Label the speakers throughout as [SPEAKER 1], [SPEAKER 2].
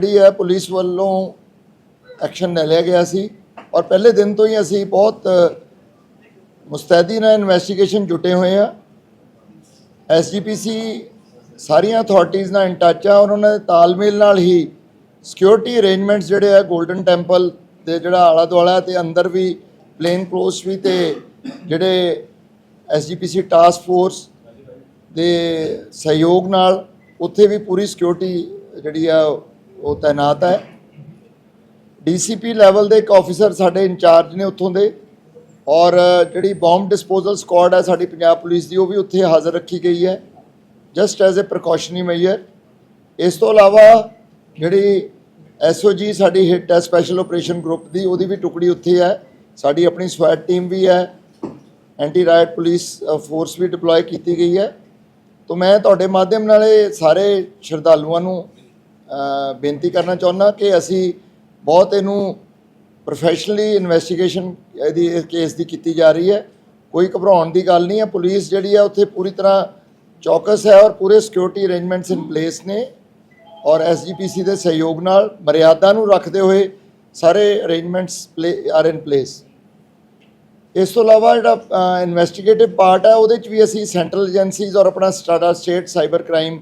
[SPEAKER 1] ਜਿਹੜੀ ਹੈ ਪੁਲਿਸ ਵੱਲੋਂ ਐਕਸ਼ਨ ਲੈ ਲਿਆ ਗਿਆ ਸੀ ਔਰ ਪਹਿਲੇ ਦਿਨ ਤੋਂ ਹੀ ਅਸੀਂ ਬਹੁਤ ਮੁਸਤੈਦੀ ਨਾਲ ਇਨਵੈਸਟੀਗੇਸ਼ਨ ਜੁਟੇ ਹੋਏ ਆ। ਐਸਜੀਪੀਸੀ ਸਾਰੀਆਂ ਅਥਾਰਟੀਆਂ ਨਾਲ ਇਨ ਟੱਚ ਆ ਔਰ ਉਹਨਾਂ ਦੇ ਤਾਲਮੇਲ ਨਾਲ ਹੀ ਸਿਕਿਉਰਿਟੀ ਅਰੇਂਜਮੈਂਟਸ ਜਿਹੜੇ ਆ 골ਡਨ ਟੈਂਪਲ ਦੇ ਜਿਹੜਾ ਆਲਾ ਦੁਆਲਾ ਤੇ ਅੰਦਰ ਵੀ ਪਲੇਨ ਕਲੋਸ ਵੀ ਤੇ ਜਿਹੜੇ ਐਸਜੀਪੀਸੀ ਟਾਸਕ ਫੋਰਸ ਦੇ ਸਹਿਯੋਗ ਨਾਲ ਉੱਥੇ ਵੀ ਪੂਰੀ ਸਿਕਿਉਰਿਟੀ ਜਿਹੜੀ ਆ ਉਹ ਤਾਇਨਾਤ ਹੈ। ਡੀਸੀਪੀ ਲੈਵਲ ਦੇ ਇੱਕ ਆਫੀਸਰ ਸਾਡੇ ਇੰਚਾਰਜ ਨੇ ਉੱਥੋਂ ਦੇ। ਔਰ ਜਿਹੜੀ ਬੰਬ ਡਿਸਪੋਜ਼ਲ ਸਕੁਆਡ ਹੈ ਸਾਡੀ ਪੰਜਾਬ ਪੁਲਿਸ ਦੀ, ਉਹ ਵੀ ਉੱਥੇ ਹਾਜ਼ਰ ਰੱਖੀ ਗਈ ਹੈ। Just as a precautionary measure ਇਸ ਤੋਂ ਇਲਾਵਾ ਜਿਹੜੀ ਐਸਓਜੀ ਸਾਡੀ ਹਿੱਟ ਹੈ ਸਪੈਸ਼ਲ ਆਪਰੇਸ਼ਨ ਗਰੁੱਪ ਦੀ, ਉਹਦੀ ਵੀ ਟੁਕੜੀ ਉੱਥੇ ਹੈ। ਸਾਡੀ ਆਪਣੀ ਸਵੈਟ ਟੀਮ ਵੀ ਹੈ। ਐਂਟੀ ਰਾਇਟ ਪੁਲਿਸ ਫੋਰਸ ਵੀ ਡਿਪਲੋਏ ਕੀਤੀ ਗਈ ਹੈ। ਤੋਂ ਮੈਂ ਤੁਹਾਡੇ ਮਾਧਿਅਮ ਨਾਲ ਇਹ ਸਾਰੇ ਸ਼ਰਧਾਲੂਆਂ ਨੂੰ ਬੇਨਤੀ ਕਰਨਾ ਚਾਹੁੰਦਾ ਕਿ ਅਸੀਂ ਬਹੁਤ ਇਹਨੂੰ ਪ੍ਰੋਫੈਸ਼ਨਲੀ ਇਨਵੈਸਟੀਗੇਸ਼ਨ ਇਹਦੀ, ਇਸ ਕੇਸ ਦੀ ਕੀਤੀ ਜਾ ਰਹੀ ਹੈ। ਕੋਈ ਘਬਰਾਉਣ ਦੀ ਗੱਲ ਨਹੀਂ ਹੈ। ਪੁਲਿਸ ਜਿਹੜੀ ਹੈ, ਉੱਥੇ ਪੂਰੀ ਤਰ੍ਹਾਂ ਚੌਕਸ ਹੈ ਔਰ ਪੂਰੇ ਸਿਕਿਉਰਿਟੀ ਅਰੇਂਜਮੈਂਟਸ ਇਨ ਪਲੇਸ ਨੇ ਔਰ ਐਸਜੀਪੀਸੀ ਦੇ ਸਹਿਯੋਗ ਨਾਲ ਮਰਿਆਦਾ ਨੂੰ ਰੱਖਦੇ ਹੋਏ ਸਾਰੇ ਅਰੇਂਜਮੈਂਟਸ ਆਰ ਇਨ ਪਲੇਸ ਇਸ ਤੋਂ ਇਲਾਵਾ ਜਿਹੜਾ ਇਨਵੈਸਟੀਗੇਟਿਵ ਪਾਰਟ ਹੈ, ਉਹਦੇ ਚ ਵੀ ਅਸੀਂ ਸੈਂਟਰਲ ਏਜੰਸੀਜ਼ ਔਰ ਆਪਣਾ ਸਟਾਡਾ ਸਟੇਟ ਸਾਈਬਰ ਕ੍ਰਾਈਮ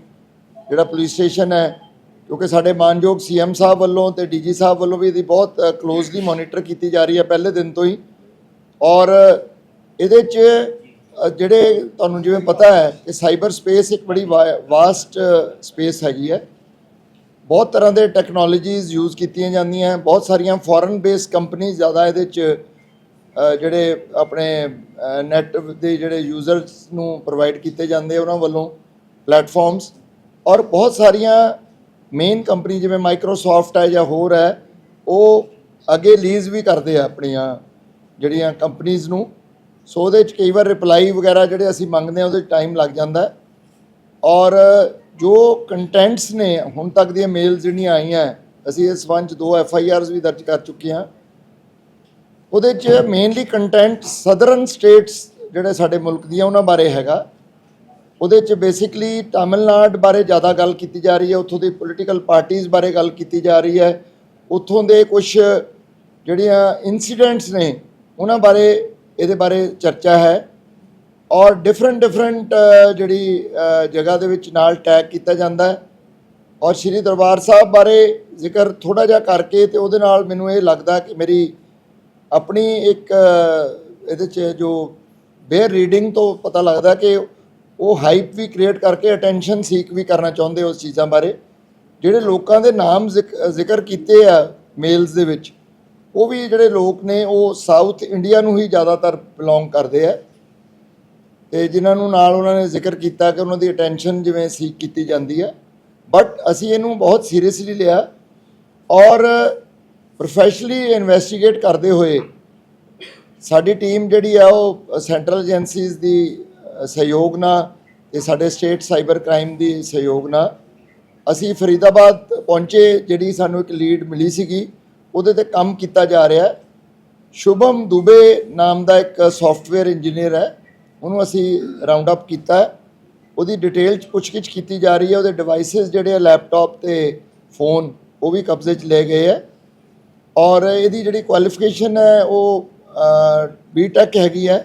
[SPEAKER 1] ਜਿਹੜਾ ਪੁਲਿਸ ਸਟੇਸ਼ਨ ਹੈ ਕਿਉਂਕਿ ਸਾਡੇ ਮਾਨਯੋਗ ਸੀਐਮ ਸਾਹਿਬ ਵੱਲੋਂ ਤੇ ਡੀਜੀ ਸਾਹਿਬ ਵੱਲੋਂ ਵੀ ਇਹਦੀ ਬਹੁਤ ਕਲੋਜ਼ਲੀ ਮੋਨੀਟਰ ਕੀਤੀ ਜਾ ਰਹੀ ਹੈ ਪਹਿਲੇ ਦਿਨ ਤੋਂ ਹੀ। ਔਰ ਇਹਦੇ ਚ ਜਿਹੜੇ ਤੁਹਾਨੂੰ ਜਿਵੇਂ ਪਤਾ ਹੈ ਕਿ ਸਾਈਬਰ ਸਪੇਸ ਇੱਕ ਬੜੀ ਵਾਸਟ ਸਪੇਸ ਹੈਗੀ ਹੈ। ਬਹੁਤ ਤਰ੍ਹਾਂ ਦੇ ਟੈਕਨੋਲੋਜੀਜ਼ ਯੂਜ਼ ਕੀਤੀਆਂ ਜਾਂਦੀਆਂ ਬਹੁਤ ਸਾਰੀਆਂ ਫੋਰਨ ਬੇਸ ਕੰਪਨੀ ਜ਼ਿਆਦਾ ਇਹਦੇ ਚ ਜਿਹੜੇ ਆਪਣੇ ਨੈਟ ਦੇ ਜਿਹੜੇ ਯੂਜ਼ਰਸ ਨੂੰ ਪ੍ਰੋਵਾਈਡ ਕੀਤੇ ਜਾਂਦੇ ਉਹਨਾਂ ਵੱਲੋਂ ਪਲੇਟਫਾਰਮਸ ਔਰ ਬਹੁਤ ਸਾਰੀਆਂ ਮੇਨ ਕੰਪਨੀ ਜਿਵੇਂ ਮਾਈਕਰੋਸਾਫਟ ਹੈ ਜਾਂ ਹੋਰ ਹੈ, ਉਹ ਅੱਗੇ ਲੀਜ਼ ਵੀ ਕਰਦੇ ਆ ਆਪਣੀਆਂ ਜਿਹੜੀਆਂ ਕੰਪਨੀਆਂ ਨੂੰ। ਸੋ ਉਹਦੇ ਚ ਕਈ ਵਾਰ ਰਿਪਲਾਈ ਵਗੈਰਾ ਜਿਹੜੇ ਅਸੀਂ ਮੰਗਦੇ ਆ ਉਹਦੇ ਟਾਈਮ ਲੱਗ ਜਾਂਦਾ ਔਰ ਜੋ ਕੰਟੈਂਟਸ ਨੇ, ਹੁਣ ਤੱਕ ਦੀਆਂ ਮੇਲਸ ਜਿਹੜੀਆਂ ਆਈਆਂ, ਅਸੀਂ ਇਸ ਸੰਬੰਧ 'ਚ ਦੋ ਐਫ ਆਈ ਆਰਸ ਵੀ ਦਰਜ ਕਰ ਚੁੱਕੇ ਹਾਂ। ਉਹਦੇ 'ਚ ਮੇਨਲੀ ਕੰਟੈਂਟ ਸਦਰਨ ਸਟੇਟਸ ਜਿਹੜੇ ਸਾਡੇ ਮੁਲਕ ਦੀਆਂ, ਉਹਨਾਂ ਬਾਰੇ ਹੈਗਾ। ਉਹਦੇ 'ਚ ਬੇਸਿਕਲੀ ਤਾਮਿਲਨਾਡੂ ਬਾਰੇ ਜ਼ਿਆਦਾ ਗੱਲ ਕੀਤੀ ਜਾ ਰਹੀ ਹੈ, ਉੱਥੋਂ ਦੀ ਪੋਲੀਟੀਕਲ ਪਾਰਟੀਆਂ ਬਾਰੇ ਗੱਲ ਕੀਤੀ ਜਾ ਰਹੀ ਹੈ, ਉੱਥੋਂ ਦੇ ਕੁਝ ਜਿਹੜੀਆਂ ਇਨਸੀਡੈਂਟਸ ਨੇ, ਉਹਨਾਂ ਬਾਰੇ ਇਹਦੇ ਬਾਰੇ ਚਰਚਾ ਹੈ ਔਰ ਡਿਫਰੈਂਟ ਡਿਫਰੈਂਟ ਜਿਹੜੀ ਜਗ੍ਹਾ ਦੇ ਵਿੱਚ ਨਾਲ ਟੈਗ ਕੀਤਾ ਜਾਂਦਾ ਹੈ ਔਰ ਸ਼੍ਰੀ ਦਰਬਾਰ ਸਾਹਿਬ ਬਾਰੇ ਜ਼ਿਕਰ ਥੋੜਾ ਜਿਹਾ ਕਰਕੇ ਤੇ ਉਹਦੇ ਨਾਲ ਮੈਨੂੰ ਇਹ ਲੱਗਦਾ ਕਿ ਮੇਰੀ ਆਪਣੀ ਇੱਕ ਇਹਦੇ 'ਚ ਜੋ ਬੇਅਰ ਰੀਡਿੰਗ ਤੋਂ ਪਤਾ ਲੱਗਦਾ ਕਿ ਉਹ ਹਾਈਪ ਵੀ ਕ੍ਰੀਏਟ ਕਰਕੇ ਅਟੈਂਸ਼ਨ ਸੀਕ ਵੀ ਕਰਨਾ ਚਾਹੁੰਦੇ ਉਸ ਚੀਜ਼ਾਂ ਬਾਰੇ। ਜਿਹੜੇ ਲੋਕਾਂ ਦੇ ਨਾਮ ਜ਼ਿਕ- ਜ਼ਿਕਰ ਕੀਤੇ ਆ ਮੇਲਸ ਦੇ ਵਿੱਚ, ਉਹ ਵੀ ਜਿਹੜੇ ਲੋਕ ਨੇ, ਉਹ ਸਾਊਥ ਇੰਡੀਆ ਨੂੰ ਹੀ ਜ਼ਿਆਦਾਤਰ ਬਿਲੋਂਗ ਕਰਦੇ ਆ। ਤੇ ਜਿਨ੍ਹਾਂ ਨੂੰ ਨਾਲ ਉਹਨਾਂ ਨੇ ਜ਼ਿਕਰ ਕੀਤਾ ਕਿ ਉਹਨਾਂ ਦੀ ਅਟੈਂਸ਼ਨ ਜਿਵੇਂ ਸੀਕ ਕੀਤੀ ਜਾਂਦੀ ਹੈ ਬਟ ਅਸੀਂ ਇਹਨੂੰ ਬਹੁਤ ਸੀਰੀਅਸਲੀ ਲਿਆ ਔਰ ਪ੍ਰੋਫੈਸ਼ਨਲੀ ਇਨਵੈਸਟੀਗੇਟ ਕਰਦੇ ਹੋਏ ਸਾਡੀ ਟੀਮ ਜਿਹੜੀ ਆ ਉਹ ਸੈਂਟਰਲ ਏਜੰਸੀਜ਼ ਦੀ ਸਹਿਯੋਗ ਨਾਲ ਤੇ ਸਾਡੇ ਸਟੇਟ ਸਾਈਬਰ ਕ੍ਰਾਈਮ ਦੀ ਸਹਿਯੋਗ ਨਾਲ ਅਸੀਂ ਫਰੀਦਾਬਾਦ ਪਹੁੰਚੇ, ਜਿਹੜੀ ਸਾਨੂੰ ਇੱਕ ਲੀਡ ਮਿਲੀ ਸੀਗੀ, ਉਹਦੇ ਤੇ ਕੰਮ ਕੀਤਾ ਜਾ ਰਿਹਾ ਹੈ। ਸ਼ੁਭਮ ਦੁਬੇ ਨਾਮ ਦਾ ਇੱਕ ਸੌਫਟਵੇਅਰ ਇੰਜੀਨੀਅਰ ਹੈ, ਉਹਨੂੰ ਅਸੀਂ ਰਾਉਂਡ ਅਪ ਕੀਤਾ ਉਹਦੀ ਡਿਟੇਲ ਚ ਪੁੱਛਗਿੱਛ ਕੀਤੀ ਜਾ ਰਹੀ ਹੈ, ਉਹਦੇ ਡਿਵਾਈਸਸ ਜਿਹੜੇ ਆ ਲੈਪਟਾਪ ਤੇ ਫੋਨ ਉਹ ਵੀ ਕਬਜ਼ੇ 'ਚ ਲਏ ਗਏ ਹੈ। ਔਰ ਇਹਦੀ ਜਿਹੜੀ ਕੁਆਲੀਫਿਕੇਸ਼ਨ ਹੈ, ਉਹ ਬੀਟੈਕ ਹੈਗੀ ਹੈ।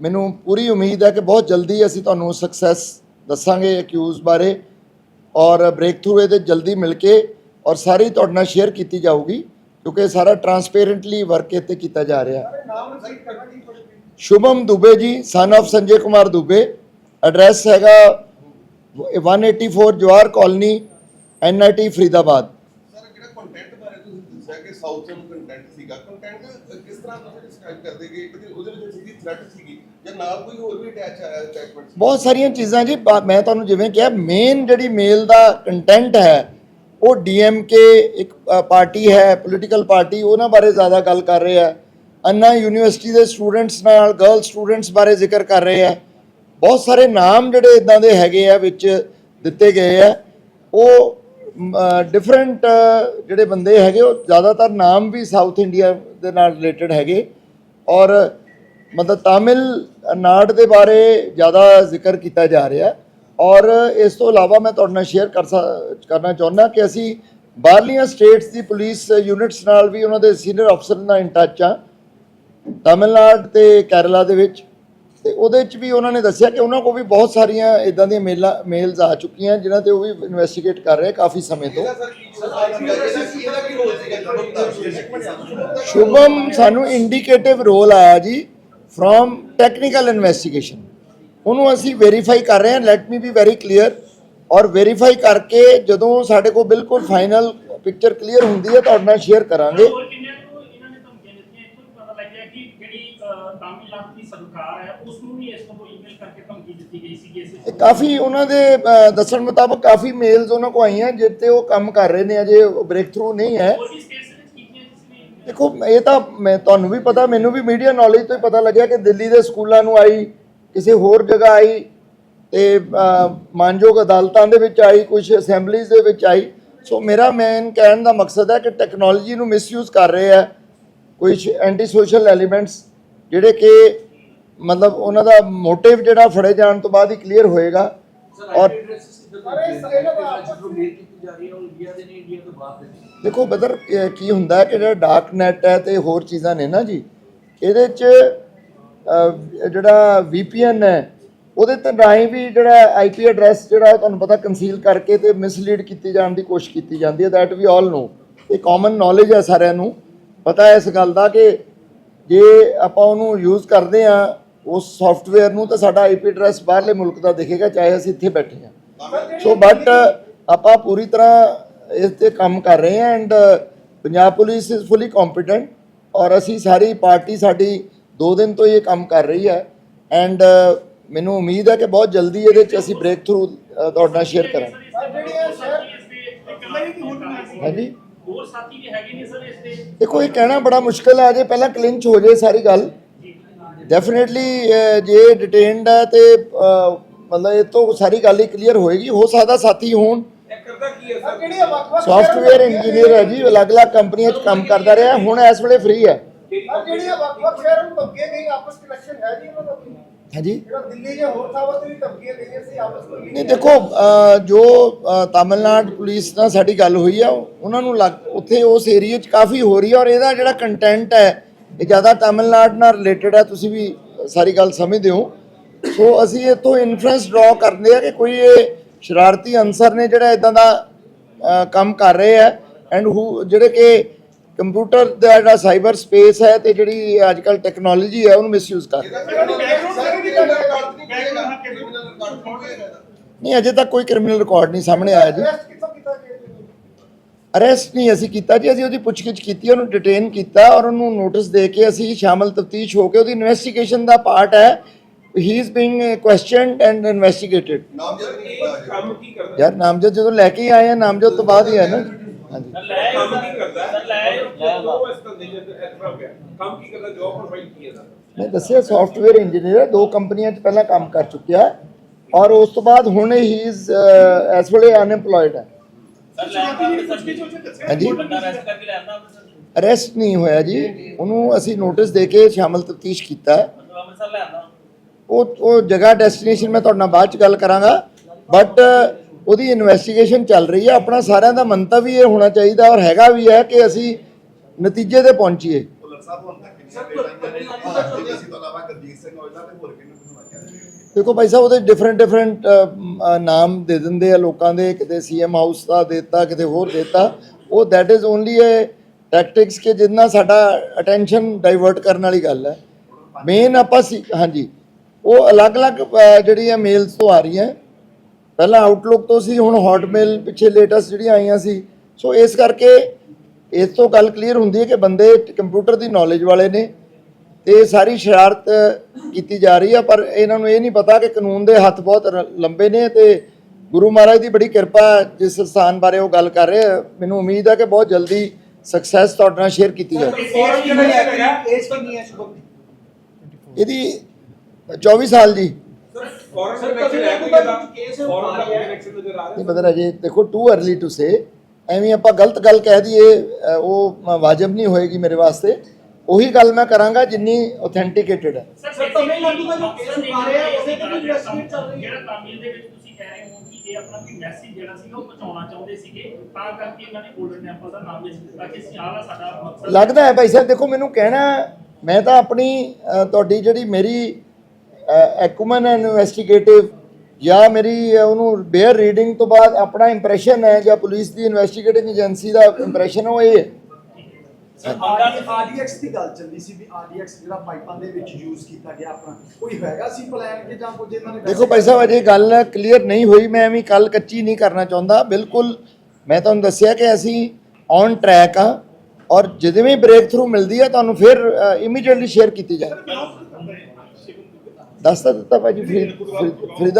[SPEAKER 1] ਮੈਨੂੰ ਪੂਰੀ ਉਮੀਦ ਹੈ ਕਿ ਬਹੁਤ ਜਲਦੀ ਅਸੀਂ ਤੁਹਾਨੂੰ ਸਕਸੈਸ ਦੱਸਾਂਗੇ ਅਕਿਊਜ਼ ਬਾਰੇ ਔਰ ਬ੍ਰੇਕ ਥਰੂ ਇਹਦੇ ਜਲਦੀ ਮਿਲ ਕੇ ਔਰ ਸਾਰੀ ਤੁਹਾਡੇ ਨਾਲ ਸ਼ੇਅਰ ਕੀਤੀ ਜਾਊਗੀ ਕਿਉਂਕਿ ਸਾਰਾ ਟਰਾਂਸਪੇਰੈਂਟਲੀ ਵਰਕ ਇੱਥੇ ਕੀਤਾ ਜਾ ਰਿਹਾ। Shubham Dubey ji son of Sanjay Kumar Dubey address ਹੈਗਾ 184 Jawahar colony NIT Faridabad.
[SPEAKER 2] Sir ਜਿਹੜਾ ਕੰਟੈਂਟ ਬਾਰੇ ਕਿ ਸਾਊਥਰਨ ਕੰਟੈਂਟ ਸੀਗਾ? ਕੰਟੈਂਟ ਕਿਸ ਤਰ੍ਹਾਂ ਤੁਸੀਂ ਡਿਸਕ੍ਰਾਈਬ ਕਰਦੇ ਕਿ ਉਹਦੇ ਵਿੱਚ ਸੀਗੀ ਥ੍ਰੈਟ ਸੀਗੀ ਜਾਂ ਨਾਲ ਕੋਈ ਹੋਰ ਵੀ ਅਟੈਚ ਆਇਆ ਅਟੈਚਮੈਂਟ
[SPEAKER 1] ਬਹੁਤ ਸਾਰੀਆਂ ਚੀਜ਼ਾਂ ਜੀ ਬਾ- ਮੈਂ ਤੁਹਾਨੂੰ ਜਿਵੇਂ ਕਿਹਾ ਮੇਨ ਜਿਹੜੀ ਮੇਲ ਦਾ ਕੰਟੈਂਟ ਹੈ ਉਹ ਡੀਐਮਕੇ ਇੱਕ ਅ, ਪਾਰਟੀ ਹੈ ਪੋਲੀਟੀਕਲ ਪਾਰਟੀ ਉਹਨਾਂ ਬਾਰੇ ਜ਼ਿਆਦਾ ਗੱਲ ਕਰ ਰਹੇ ਆ। ਅੰਨਾ ਯੂਨੀਵਰਸਿਟੀ ਦੇ ਸਟੂਡੈਂਟਸ ਨਾਲ ਗਰਲ ਸਟੂਡੈਂਟਸ ਬਾਰੇ ਜ਼ਿਕਰ ਕਰ ਰਹੇ ਹੈ ਬਹੁਤ ਸਾਰੇ ਨਾਮ ਜਿਹੜੇ ਇਦਾਂ ਦੇ ਹੈਗੇ ਆ ਵਿੱਚ ਦਿੱਤੇ ਗਏ ਆ। ਉਹ ਡਿਫਰੈਂਟ ਜਿਹੜੇ ਬੰਦੇ ਹੈਗੇ ਉਹ ਜ਼ਿਆਦਾਤਰ ਨਾਮ ਵੀ ਸਾਊਥ ਇੰਡੀਆ ਦੇ ਨਾਲ ਰਿਲੇਟਡ ਹੈਗੇ। ਔਰ ਮਤਲਬ ਤਾਮਿਲ ਨਾਟ ਦੇ ਬਾਰੇ ਜ਼ਿਆਦਾ ਜ਼ਿਕਰ ਕੀਤਾ ਜਾ ਰਿਹਾ ਔਰ ਇਸ ਤੋਂ ਇਲਾਵਾ ਮੈਂ ਤੁਹਾਡੇ ਨਾਲ ਸ਼ੇਅਰ ਕਰ ਸਕ- ਕਰਨਾ ਚਾਹੁੰਦਾ ਕਿ ਅਸੀਂ ਬਾਹਰਲੀਆਂ ਸਟੇਟਸ ਦੀ ਪੁਲਿਸ ਯੂਨਿਟਸ ਨਾਲ ਵੀ ਉਹਨਾਂ ਦੇ ਸੀਨੀਅਰ ਅਫਸਰ ਨਾਲ ਇਨ ਟੱਚ ਆ ਤਮਿਲਨਾਡ ਤੇ ਕੇਰਲਾ ਦੇ ਵਿੱਚ। ਤੇ ਉਹਦੇ ਵਿੱਚ ਵੀ ਉਹਨਾਂ ਨੇ ਦੱਸਿਆ ਕਿ ਉਹਨਾਂ ਕੋਲ ਵੀ ਬਹੁਤ ਸਾਰੀਆਂ ਇਦਾਂ ਦੀਆਂ ਮੇਲਾਂ ਮੇਲਸ ਆ ਚੁੱਕੀਆਂ, ਜਿਨ੍ਹਾਂ ਤੇ ਉਹ ਵੀ ਇਨਵੈਸਟੀਗੇਟ ਕਰ ਰਹੇ ਕਾਫੀ ਸਮੇਂ ਤੋਂ।
[SPEAKER 2] ਸ਼ੁਭਮ
[SPEAKER 1] ਸਾਨੂੰ ਇੰਡੀਕੇਟਿਵ ਰੋਲ ਆਇਆ ਜੀ। ਫਰੋਮ ਟੈਕਨੀਕਲ ਇਨਵੈਸਟੀਗੇਸ਼ਨ ਉਹਨੂੰ ਅਸੀਂ ਵੈਰੀਫਾਈ ਕਰ ਰਹੇ ਹਾਂ let me be very clear ਔਰ ਵੈਰੀਫਾਈ ਕਰਕੇ ਜਦੋਂ ਸਾਡੇ ਕੋਲ ਬਿਲਕੁਲ ਫਾਈਨਲ ਪਿਕਚਰ ਕਲੀਅਰ ਹੁੰਦੀ ਹੈ ਤੁਹਾਡੇ ਨਾਲ ਸ਼ੇਅਰ ਕਰਾਂਗੇ। ਇਹ ਕਾਫੀ ਉਹਨਾਂ ਦੇ ਦੱਸਣ ਮੁਤਾਬਕ ਕਾਫੀ ਮੇਲਸ ਉਹਨਾਂ ਕੋ ਆਈਆਂ ਜਿੱਤੇ ਉਹ ਕੰਮ ਕਰ ਰਹੇ ਨੇ ਅਜੇ ਬ੍ਰੇਕ ਥਰੂ ਨਹੀਂ ਹੈ
[SPEAKER 3] ਹੋਰ ਵੀ ਸਟੇਟਸ ਵਿੱਚ ਕੀਤੀਆਂ ਤੁਸੀਂ ਨੇ
[SPEAKER 1] ਦੇਖੋ ਇਹ ਤਾਂ ਮੈਂ ਤੁਹਾਨੂੰ ਵੀ ਪਤਾ ਮੈਨੂੰ ਵੀ ਮੀਡੀਆ ਨੌਲੇਜ ਤੋਂ ਹੀ ਪਤਾ ਲੱਗਿਆ ਕਿ ਦਿੱਲੀ ਦੇ ਸਕੂਲਾਂ ਨੂੰ ਆਈ ਕਿਸੇ ਹੋਰ ਜਗ੍ਹਾ ਆਈ ਤੇ ਮਾਨਯੋਗ ਅਦਾਲਤਾਂ ਦੇ ਵਿੱਚ ਆਈ ਕੁਝ ਅਸੈਂਬਲੀਜ਼ ਦੇ ਵਿੱਚ ਆਈ। ਸੋ ਮੇਰਾ ਮੇਨ ਕਹਿਣ ਦਾ ਮਕਸਦ ਹੈ ਕਿ ਟੈਕਨੋਲੋਜੀ ਨੂੰ ਮਿਸਯੂਜ਼ ਕਰ ਰਹੇ ਆ ਕੁਝ ਐਂਟੀ ਸੋਸ਼ਲ ਐਲੀਮੈਂਟਸ ਜਿਹੜੇ ਕਿ ਮਤਲਬ ਉਹਨਾਂ ਦਾ ਮੋਟਿਵ ਜਿਹੜਾ ਫੜੇ ਜਾਣ ਤੋਂ ਬਾਅਦ ਹੀ ਕਲੀਅਰ ਹੋਏਗਾ। ਔਰ ਦੇਖੋ ਬਦਰ ਕੀ ਹੁੰਦਾ ਹੈ ਕਿ ਜਿਹੜਾ ਡਾਰਕ ਨੈਟ ਹੈ ਤੇ ਹੋਰ ਚੀਜ਼ਾਂ ਨੇ ਨਾ ਜੀ ਇਹਦੇ ਚ ਜਿਹੜਾ VPN ਹੈ ਉਹਦੇ ਤੇ ਰਾਹੀਂ ਵੀ ਜਿਹੜਾ IP ਐਡਰੈਸ ਜਿਹੜਾ ਤੁਹਾਨੂੰ ਪਤਾ ਕਨਸੀਲ ਕਰਕੇ ਤੇ ਮਿਸਲੀਡ ਕੀਤੀ ਜਾਣ ਦੀ ਕੋਸ਼ਿਸ਼ ਕੀਤੀ ਜਾਂਦੀ ਹੈ ਦੈਟ ਵੀ ਆਲ ਨੋ ਇਹ ਕਾਮਨ ਨੌਲੇਜ ਹੈ ਸਾਰਿਆਂ ਨੂੰ। ਪਤਾ ਹੈ ਇਸ ਗੱਲ ਦਾ ਕਿ ਜੇ ਆਪਾਂ ਉਹਨੂੰ ਯੂਜ਼ ਕਰਦੇ ਆ ਉਸ ਸੌਫਟਵੇਅਰ ਨੂੰ ਤਾਂ ਸਾਡਾ IP ਐਡਰੈਸ ਬਾਹਰਲੇ ਮੁਲਕ ਦਾ ਦਿਖੇਗਾ ਚਾਹੇ ਅਸੀਂ ਇੱਥੇ ਬੈਠੇ ਹਾਂ। ਸੋ ਬਟ uh, ਆਪਾਂ ਪੂਰੀ ਤਰ੍ਹਾਂ ਇਸ ਤੇ ਕੰਮ ਕਰ ਰਹੇ ਹਾਂ and uh, Punjab police is fully competent ਔਰ ਅਸੀਂ ਸਾਰੀ ਪਾਰਟੀ ਸਾਡੀ 2 ਦਿਨ ਤੋਂ ਇਹ ਕੰਮ ਕਰ ਰਹੀ ਹੈ ਐਂਡ uh, ਮੈਨੂੰ ਉਮੀਦ ਹੈ ਕਿ ਬਹੁਤ ਜਲਦੀ ਇਹਦੇ ਚ ਅਸੀਂ ਬ੍ਰੇਕ ਥਰੂ ਤੁਹਾਡੇ ਨਾਲ ਸ਼ੇਅਰ ਕਰਾਂਗੇ। ਹਾਂਜੀ?
[SPEAKER 3] ਹੋਰ ਸਾਥੀ ਵੀ ਹੈਗੇ ਨੇ ਸਰ ਇਸ ਦੇ
[SPEAKER 1] ਦੇਖੋ, ਇਹ ਕਹਿਣਾ ਬੜਾ ਮੁਸ਼ਕਲ ਹੈ ਜੇ ਪਹਿਲਾਂ ਕਲਿੰਚ ਹੋ ਜੇ ਸਾਰੀ ਗੱਲ। ਡੈਫੀਨਿਟਲੀ ਜੇ ਡਿਟੇਨਡ ਹੈ ਤੇ ਮਤਲਬ ਇਹ ਤੋਂ ਸਾਰੀ ਗੱਲ ਹੀ ਕਲੀਅਰ ਹੋਏਗੀ, ਹੋ ਸਕਦਾ ਸਾਥੀ ਹੋਣ।
[SPEAKER 4] ਕਿਹੜੀਆਂ
[SPEAKER 1] ਸੌਫਟਵੇਅਰ ਇੰਜੀਨੀਅਰ ਹੈ ਜੀ, ਅਲੱਗ-ਅਲੱਗ ਕੰਪਨੀਆਂ 'ਚ ਕੰਮ ਕਰਦਾ ਰਿਹਾ, ਹੁਣ ਇਸ ਵੇਲੇ ਫ੍ਰੀ ਹੈ।
[SPEAKER 4] ਜਿਹੜੀਆਂ ਵੱਖ-ਵੱਖ ਸ਼ਹਿਰਾਂ ਨੂੰ ਧਮਕੀਆਂ ਗਈਆਂ ਆਪਸ ਕਨੈਕਸ਼ਨ ਹੈ ਜੀ ਉਹਨਾਂ ਦਾ
[SPEAKER 1] ਹਾਂਜੀ?
[SPEAKER 4] ਦਿੱਲੀ ਜਾਂ ਹੋਰ ਥਾਵਾਂ ਤੇ ਵੀ ਧਮਕੀਆਂ ਗਈਆਂ ਸੀ ਆਪਸ ਵਿੱਚ
[SPEAKER 1] ਨਹੀਂ, ਦੇਖੋ ਜੋ ਤਾਮਿਲਨਾਡ ਪੁਲਿਸ ਨਾਲ ਸਾਡੀ ਗੱਲ ਹੋਈ ਆ, ਉਹਨਾਂ ਨੂੰ ਲੱਗ, ਉੱਥੇ ਉਸ ਏਰੀਆ 'ਚ ਕਾਫੀ ਹੋ ਰਹੀ ਹੈ ਔਰ ਇਹਦਾ ਜਿਹੜਾ ਕੰਟੈਂਟ ਹੈ, ਇਹ ਜ਼ਿਆਦਾ ਤਾਮਿਲਨਾਡ ਨਾਲ ਰਿਲੇਟਡ ਹੈ, ਤੁਸੀਂ ਵੀ ਸਾਰੀ ਗੱਲ ਸਮਝਦੇ ਹੋ। ਸੋ ਅਸੀਂ ਇੱਥੋਂ ਇਨਫਰੈਂਸ ਡਰਾ ਕਰਦੇ ਆ ਕਿ ਕੋਈ ਇਹ ਸ਼ਰਾਰਤੀ ਅਨਸਰ ਨੇ ਜਿਹੜਾ ਇਦਾਂ ਦਾ ਕੰਮ ਕਰ ਰਹੇ ਆ ਐਂਡ ਹੂ ਜਿਹੜੇ ਕਿ ਕੰਪਿਊਟਰ ਦਾ ਜਿਹੜਾ ਸਾਈਬਰ ਸਪੇਸ ਹੈ ਤੇ ਜਿਹੜੀ ਅੱਜ ਕੱਲ ਟੈਕਨੋਲੋਜੀ ਹੈ, ਉਹਨੂੰ ਮਿਸਯੂਜ਼ ਕਰ ਨਹੀਂ, ਅਜੇ ਤੱਕ ਕੋਈ ਕ੍ਰਿਮੀਨਲ ਰਿਕਾਰਡ ਨਹੀਂ ਸਾਹਮਣੇ ਆਇਆ ਜੀ?
[SPEAKER 4] ਅਰੈਸਟ
[SPEAKER 1] ਨਹੀਂ ਅਸੀਂ ਕੀਤਾ ਜੀ, ਅਸੀਂ ਉਹਦੀ ਪੁੱਛਗਿੱਛ ਕੀਤੀ, ਉਹਨੂੰ ਡਿਟੇਨ ਕੀਤਾ ਔਰ ਉਹਨੂੰ ਨੋਟਿਸ ਦੇ ਕੇ ਅਸੀਂ ਸ਼ਾਮਲ ਤਫਤੀਸ਼ ਹੋ ਕੇ ਉਹਦੀ ਇਨਵੈਸਟੀਗੇਸ਼ਨ ਦਾ ਪਾਰਟ ਹੈ he is being questioned and investigated
[SPEAKER 2] ਨਾਮਜ਼ਦ ਨਹੀਂ ਕੀਤਾ ਅਜੇ।
[SPEAKER 5] ਕੰਮ ਕੀ ਕਰਦਾ
[SPEAKER 1] ਯਾਰ ਨਾਮਜ਼ਦ ਜਦੋਂ ਲੈ ਕੇ ਹੀ ਆਏ ਆ ਨਾਮਜ਼ਦ ਤੋਂ ਬਾਅਦ ਹੀ ਹੈ ਨਾ ਹਾਂਜੀ
[SPEAKER 5] ਕੰਮ ਕੀ ਕਰਦਾ ਹੈ ਲੈ ਉਹ ਇਸ ਤਰ੍ਹਾਂ ਦੇ ਜਿੱਦ ਇਸ ਤਰ੍ਹਾਂ ਪਿਆ ਕੰਮ ਕੀ ਕਰਦਾ ਜੋਬ ਪ੍ਰੋਵਾਈਡ ਕੀ ਹੈ ਦਾ
[SPEAKER 1] ਮੈਂ ਦੱਸਿਆ ਸੌਫਟਵੇਅਰ ਇੰਜੀਨੀਅਰ ਦੋ ਕੰਪਨੀਆਂ 'ਚ ਪਹਿਲਾਂ ਕੰਮ ਕਰ ਚੁੱਕਿਆ ਹੈ ਔਰ ਉਸ ਤੋਂ ਬਾਅਦ ਹੁਣ ਹੀ ਇਜ਼ ਇਸ ਵੇਲੇ ਅਨਐਮਪਲੋਇਡ ਹੈ ਹਾਂਜੀ ਅਰੈਸਟ ਨਹੀਂ ਹੋਇਆ ਜੀ ਉਹਨੂੰ ਅਸੀਂ ਨੋਟਿਸ ਦੇ ਕੇ ਸ਼ਾਮਲ ਤਫਤੀਸ਼ ਕੀਤਾ ਹੈ ਉਹ ਉਹ ਜਗ੍ਹਾ ਡੈਸਟੀਨੇਸ਼ਨ ਮੈਂ ਤੁਹਾਡੇ ਨਾਲ ਬਾਅਦ ਚ ਗੱਲ ਕਰਾਂਗਾ ਬਟ ਉਹਦੀ ਇਨਵੈਸਟੀਗੇਸ਼ਨ ਚੱਲ ਰਹੀ ਹੈ, ਆਪਣਾ ਸਾਰਿਆਂ ਦਾ ਮੰਤਵ ਵੀ ਇਹ ਹੋਣਾ ਚਾਹੀਦਾ ਔਰ ਹੈਗਾ ਵੀ ਹੈ ਕਿ ਅਸੀਂ ਨਤੀਜੇ ਤੇ ਪਹੁੰਚੀਏ। ਦੇਖੋ ਭਾਈ ਸਾਹਿਬ, ਉਹਦੇ ਡਿਫਰੈਂਟ ਡਿਫਰੈਂਟ ਨਾਮ ਦੇ ਦਿੰਦੇ ਆ ਲੋਕਾਂ ਦੇ, ਕਿਤੇ ਸੀਐਮ ਹਾਊਸ ਦਾ ਦਿੱਤਾ, ਕਿਤੇ ਹੋਰ ਦਿੱਤਾ। ਉਹ that is only a tactics ਕਿ ਜਿੰਨਾ ਸਾਡਾ ਅਟੈਂਸ਼ਨ ਡਾਈਵਰਟ ਕਰਨ ਵਾਲੀ ਗੱਲ ਹੈ। ਮੇਨ ਆਪਾਂ ਸੀ, ਹਾਂਜੀ। ਉਹ ਅਲੱਗ-ਅਲੱਗ ਅਹ, ਜਿਹੜੀਆਂ ਮੇਲਸ ਤੋਂ ਆ ਰਹੀਆਂ। ਪਹਿਲਾਂ ਆਊਟਲੁੱਕ ਤੋਂ ਸੀ ਹੁਣ ਹੌਟਮੇਲ ਪਿੱਛੇ ਲੇਟੈਸਟ ਜਿਹੜੀਆਂ ਆਈਆਂ ਸੀ। ਸੋ ਇਸ ਕਰਕੇ ਇਸ ਤੋਂ ਗੱਲ ਕਲੀਅਰ ਹੁੰਦੀ ਹੈ ਕਿ ਬੰਦੇ ਕੰਪਿਊਟਰ ਦੀ ਨੌਲੇਜ ਵਾਲੇ ਨੇ ਤੇ ਇਹ ਸਾਰੀ ਸ਼ਰਾਰਤ ਕੀਤੀ ਜਾ ਰਹੀ ਹੈ ਪਰ ਇਹਨਾਂ ਨੂੰ ਇਹ ਨਹੀਂ ਪਤਾ ਕਿ ਕਾਨੂੰਨ ਦੇ ਹੱਥ ਬਹੁਤ ਲੰਬੇ ਨੇ ਤੇ ਗੁਰੂ ਮਹਾਰਾਜ ਦੀ ਬੜੀ ਕਿਰਪਾ ਜਿਸ ਸਥਾਨ ਬਾਰੇ ਉਹ ਗੱਲ ਕਰ ਰਹੇ ਆ। ਮੈਨੂੰ ਉਮੀਦ ਹੈ ਕਿ ਬਹੁਤ ਜਲਦੀ ਸਕਸੈਸ ਤੁਹਾਡੇ ਨਾਲ ਸ਼ੇਅਰ ਕੀਤੀ ਜਾਵੇ। ਇਹਦੀ 24 ਸਾਲ ਜੀ ਨਹੀਂ ਬਦਲ ਅਜੇ ਦੇਖੋ ਟੂ अर्ਲੀ ਟੂ ਸੇ ਐਵੇਂ ਆਪਾਂ ਗਲਤ ਗੱਲ ਕਹਿ ਦਈਏ ਉਹ ਵਾਜਬ ਨਹੀਂ ਹੋਏਗੀ ਮੇਰੇ ਵਾਸਤੇ ਉਹੀ ਗੱਲ ਮੈਂ ਕਰਾਂਗਾ ਜਿੰਨੀ ਆਥੈਂਟਿਕੇਟਡ ਹੈ
[SPEAKER 3] ਸਰ
[SPEAKER 6] ਤਮਿਲਨਾਡੂ ਦਾ ਜੋ ਕੇਸ ਉਠਾ ਰਹੇ ਆ, ਉਹਦੇ ਤੇ ਵੀ investigate ਚੱਲ ਰਹੀ ਹੈ।
[SPEAKER 3] ਜਿਹੜਾ ਤਾਮਿਲ ਦੇ ਵਿੱਚ ਤੁਸੀਂ ਕਹਿ ਰਹੇ ਹੋ ਕਿ ਇਹ ਆਪਣਾ ਕੋਈ ਮੈਸੇਜ ਜਿਹੜਾ ਸੀਗਾ ਉਹ ਪਹੁੰਚਾਉਣਾ ਚਾਹੁੰਦੇ ਸੀਗੇ ਤਾਂ ਕਰਕੇ ਇਹਨਾਂ ਨੇ ਗੋਲਡਨ ਟੈਂਪਲ ਦਾ ਨਾਮ ਵਿੱਚ ਦਿੱਤਾ ਕਿ ਅਸੀਂ ਆਹ ਸਾਡਾ ਮਕਸਦ
[SPEAKER 1] ਲੱਗਦਾ ਹੈ ਭਾਈ ਸਾਹਿਬ ਦੇਖੋ ਮੈਨੂੰ ਕਹਿਣਾ ਮੈਂ ਤਾਂ ਆਪਣੀ ਤੁਹਾਡੀ ਜਿਹੜੀ ਮੇਰੀ ਐਕੂਮਨ ਇਨਵੈਸਟੀਗੇਟਿਵ ਜਾਂ ਮੇਰੀ ਉਹਨੂੰ ਬੇਅਰ ਰੀਡਿੰਗ ਤੋਂ ਬਾਅਦ ਆਪਣਾ ਇੰਪ੍ਰੈਸ਼ਨ ਹੈ ਜਾਂ ਪੁਲਿਸ ਦੀ ਇਨਵੈਸਟੀਗੇਟਿਵ ਏਜੰਸੀ ਦਾ ਇੰਪ੍ਰੈਸ਼ਨ ਉਹ ਇਹ ਹੈ।
[SPEAKER 6] ਆਰਡੀਐਕਸ ਦੀ ਗੱਲ ਚੱਲਦੀ ਸੀ ਵੀ ਆਰਡੀਐਕਸ ਜਿਹੜਾ ਪਾਈਪਾਂ ਦੇ ਵਿੱਚ ਯੂਜ਼ ਕੀਤਾ ਗਿਆ ਆਪਣਾ ਕੋਈ ਹੈਗਾ ਸੀ ਪਲਾਨ ਕਿ ਜਾਂ ਕੁਝ ਇਹਨਾਂ ਨੇ
[SPEAKER 1] ਦੇਖੋ ਭਾਈ ਸਾਹਿਬ ਅਜੇ ਗੱਲ ਕਲੀਅਰ ਨਹੀਂ ਹੋਈ ਮੈਂ ਵੀ ਕੱਲ ਕੱਚੀ ਨਹੀਂ ਕਰਨਾ ਚਾਹੁੰਦਾ। ਬਿਲਕੁਲ ਮੈਂ ਤੁਹਾਨੂੰ ਦੱਸਿਆ ਕਿ ਅਸੀਂ ਔਨ ਟਰੈਕ ਆ ਔਰ ਜਦੋਂ ਵੀ ਬ੍ਰੇਕ ਥਰੂ ਮਿਲਦੀ ਹੈ ਤੁਹਾਨੂੰ ਫਿਰ ਇਮੀਡੀਏਟਲੀ ਸ਼ੇਅਰ ਕੀਤੀ ਜਾਏ। دسته ته په فریدا